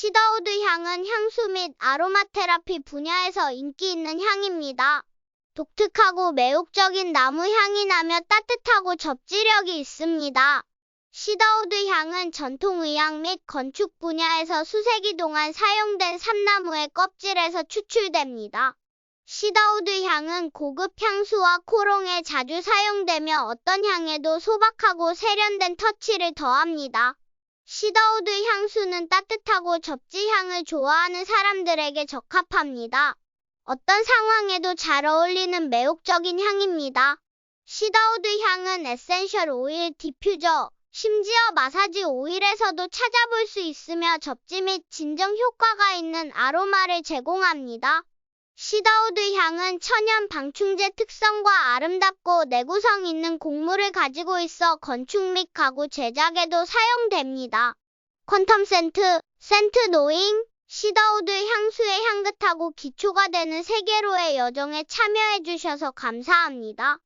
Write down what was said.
시더우드 향은 향수 및 아로마 테라피 분야에서 인기 있는 향입니다. 독특하고 매혹적인 나무 향이 나며 따뜻하고 접지력이 있습니다. 시더우드 향은 전통 의학 및 건축 분야에서 수세기 동안 사용된 삼나무의 껍질에서 추출됩니다. 시더우드 향은 고급 향수와 코롱에 자주 사용되며 어떤 향에도 소박하고 세련된 터치를 더합니다. 시더우드 향수는 따뜻하고 접지 향을 좋아하는 사람들에게 적합합니다. 어떤 상황에도 잘 어울리는 매혹적인 향입니다. 시더우드 향은 에센셜 오일 디퓨저, 심지어 마사지 오일에서도 찾아볼 수 있으며 접지 및 진정 효과가 있는 아로마를 제공합니다. 시더우드 향은 천연 방충제 특성과 아름답고 내구성 있는 곡물을 가지고 있어 건축 및 가구 제작에도 사용됩니다. 퀀텀 센트, 센트 노잉, 시더우드 향수의 향긋하고 기초가 되는 세계로의 여정에 참여해 주셔서 감사합니다.